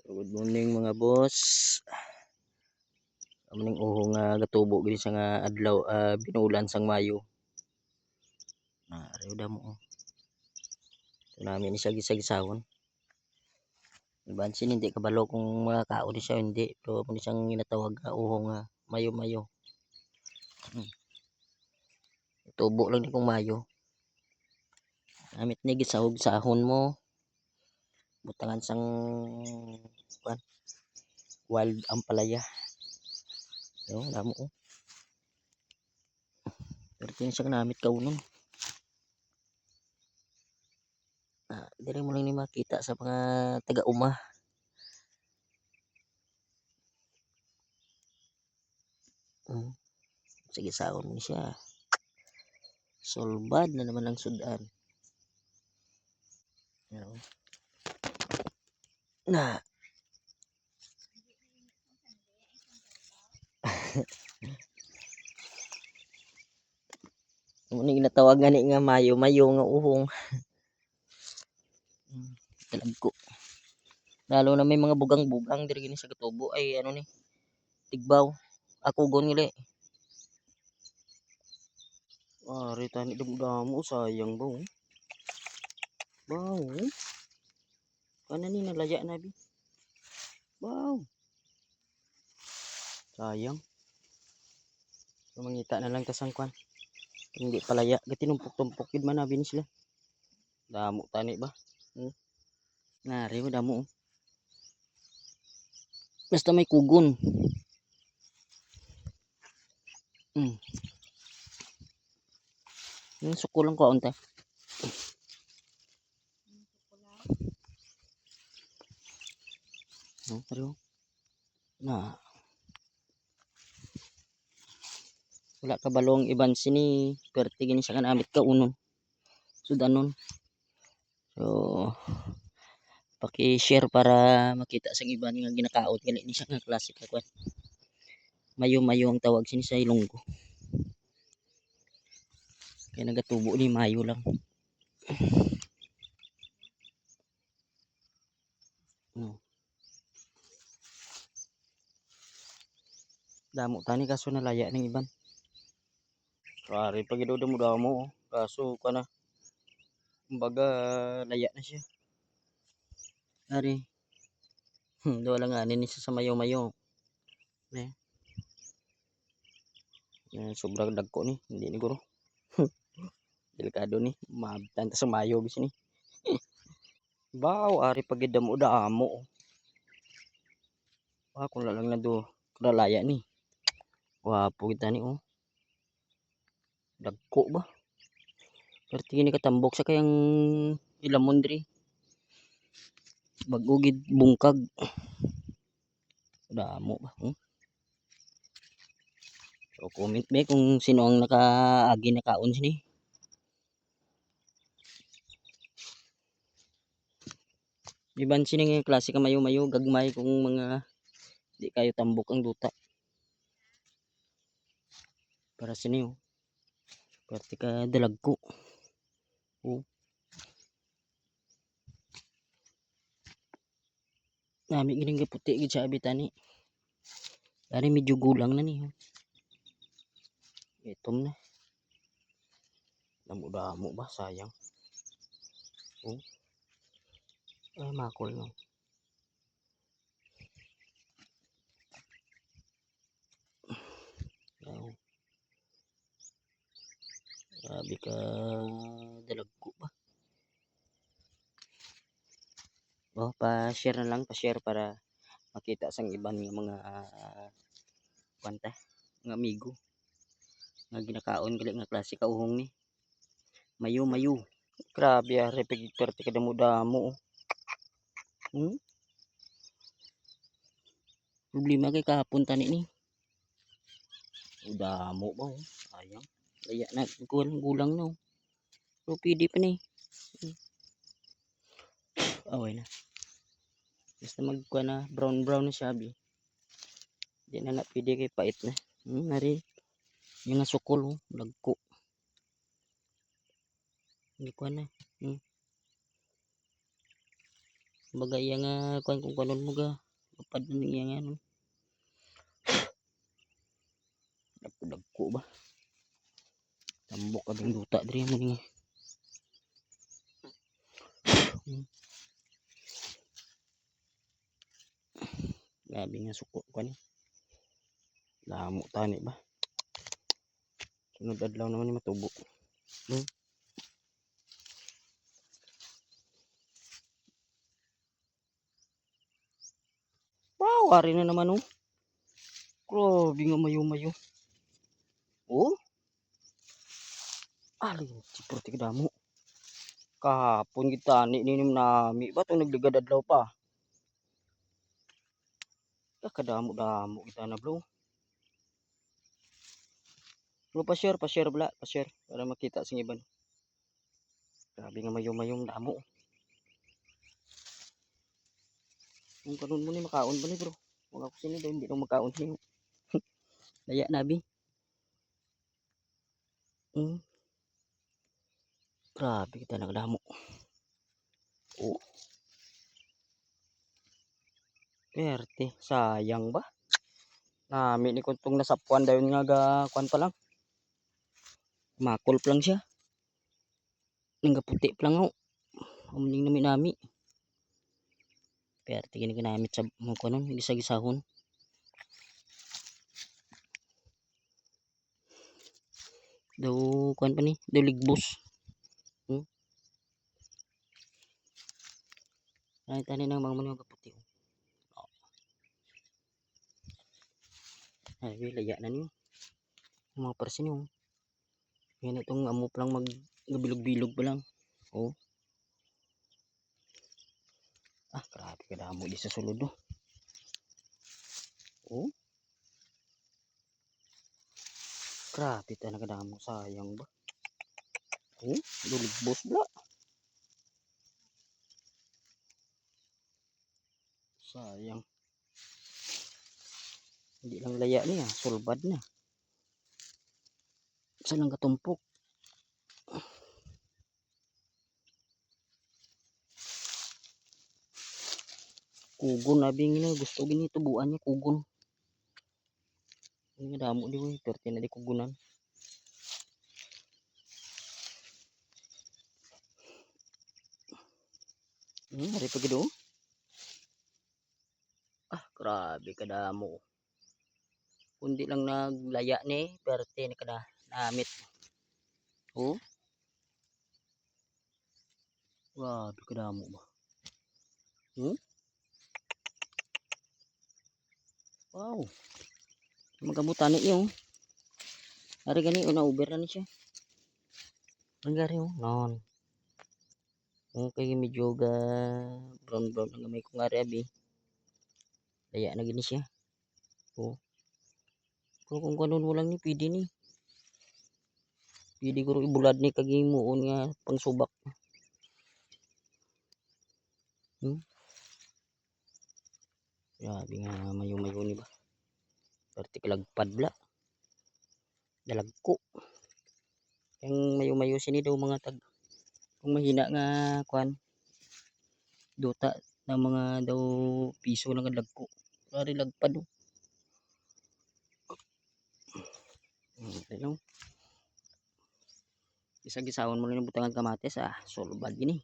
Good morning mga boss. Amo ning uho nga gatubo gid sa nga adlaw ah, binulan sang Mayo. Na rew damo. oh. Ito namin ni siya gisag-gisawon. Ibansin hindi kabalo kung makakao di siya hindi. Pero mo siyang ginatawag nga uho nga mayo-mayo. Hmm. Tubo lang ni kung mayo. Amit ni gisahog sahon mo. Butangan sang kwan. Wild ampalaya. Yo, damo oh. Pero tin siya namit kaunon. Ah, dire mo lang ni makita sa mga taga-uma. Hmm. Sige saon mo siya. Solbad na naman ang sudan. Yan, oh. Na. Mo ni ginatawag nga nga mayo, mayo nga uhong. Hmm, Talagko. Lalo na may mga bugang-bugang diri gini sa katubo ay ano ni tigbaw. Ako gon gali. Ari tani damo sayang ba oh. Baw. Kana ni nalaya na bi. Baw. Sayang. So, mangita na lang tasang kwan. Hindi palaya. Gatinumpok-tumpok gid man nabi ni sila. Damo tani ba? Hmm. Ngari mo damo. oh. Basta may kugon. Hmm. Yung suko lang ko onte. Hmm, pero na. Wala ka balong iban sini. Perti gini sa kanamit ka unon sudanon so paki-share para makita sa iban nga ginakaot gali ni siya nga klase ka mayo-mayo ang tawag sini sa Ilonggo. Kaya nagatubo ni mayo lang no. Damo tani kaso nalaya ng iban Pare pag idaw mo damo oh. kaso kana kumbaga laya na siya Ari hmm, wala nga ni siya sa mayo-mayo ne Yan, sobrang dagko ni hindi ni guro delikado ni mabtan ta sa mayo gis ni Baw, ari pag idamo damo. Wah, kung lang na do, laya ni. Wapo kita ni oh. Dagko ba? Pero tingin ni katambok sa kayang ilamon diri. Bagugid bungkag. Damo ba? Hmm? So comment me kung sino ang nakaagi na kaon sini. Iban sini nga klase ka mayo-mayo gagmay kung mga di kayo tambok ang duta. Para sini oh. Pati ka dalagko. Oh. Nami gining puti gid sa abitani. Dari medyo gulang na ni. oh. Itom na. Damo-damo ba sayang. Oh. Ay makol no. Grabe ka dalagko ba? Oh, pa-share na lang, pa-share para makita sang iban nga mga kwanta, mga amigo. Nga ginakaon gali nga klase ka uhong ni. Mayo mayo. Grabe ari pag perte ka damo damo. oh. Hmm? Problema kay kahapon tani ni. O damo ba oh. Sayang. Kaya na kulang gulang no. Pero pwede pa ni. Hmm. Away na. Basta magkuha na brown brown na siya abi. Di na na pwede kay pait na. Hmm, nari. Yung nga sukol oh. Lagko. Hindi ko na. Hmm. Baga iya nga kuan kung kanon mo ga. Upad na iya nga ano. Dagko ba? Tambok ka bing duta diri mo ni. Grabe nga suko kuan ni. Lamo tani ba? Sunod adlaw naman ni matubo. Hmm. Wow, ari na naman oh. Grabe nga mayo-mayo. Oh. Alin, sipurti kadamo. Kahapon kita ni ninim nami ba itong nagligad adlaw pa. Ah, kadamo-damo kita na bro. Bro, pa-share, pa-share bala, pa-share para makita sing iban. Grabe nga mayo-mayong damo. Kung kanon mo ni makaon ba ni bro? Mga ako sini daw hindi daw makaon niyo. Daya nabi. Hmm. Grabe kita nagdamo. Oh. Perte, sayang ba? Nami ni kuntong nasapuan dayon nga ga kuan lang. Makol pa lang siya. Nang puti pa lang oh. Umuning nami nami. Perte gini ginamit sa mga kuanon, gisa-gisahon. Daw kuan pa ni, daw ligbos. Ay tani nang mga manyo kaputi. Oh. Ay, laya na niyo. Yung Mga persin yung. Yan itong amo pa lang mag gabilog-bilog pa lang. Oh. Ah, grabe ka damo di sa sulod no. Oh. Grabe talaga damo sayang ba. Oh, duligbos bla. Sayang. Hindi lang laya niya, sulbad na. Isa lang katumpok. Kugon abi nga gusto gini tubuan niya kugon. Nga damo di we, perti na di kugunan. Hmm, hari pagi do. Grabe kadamo. Kundi lang naglaya ni, perti ni kada namit. Oh. Grabe kadamo ba. Hmm? Wow. Magamutan ni yung. Ari gani una uber na ni siya. Ang gari oh, non. Okay, medyo ga brown brown ang gamay kong ari abi. Daya na gini siya. Oh. Pero kung kanon mo lang ni pwede ni. Pwede ko ibulad ni kagimuon nga pangsubak. Hmm? Grabe nga mayo-mayo ni ba. Perti kalagpad bla. Dalagko. Yang mayo-mayo sini daw mga tag kung mahina nga kwan duta na mga daw piso lang ang lagko. Dari lagpad oh. Hmm, ano? Isa gisawon mo lang ng butangan kamatis ah, sulbad gini.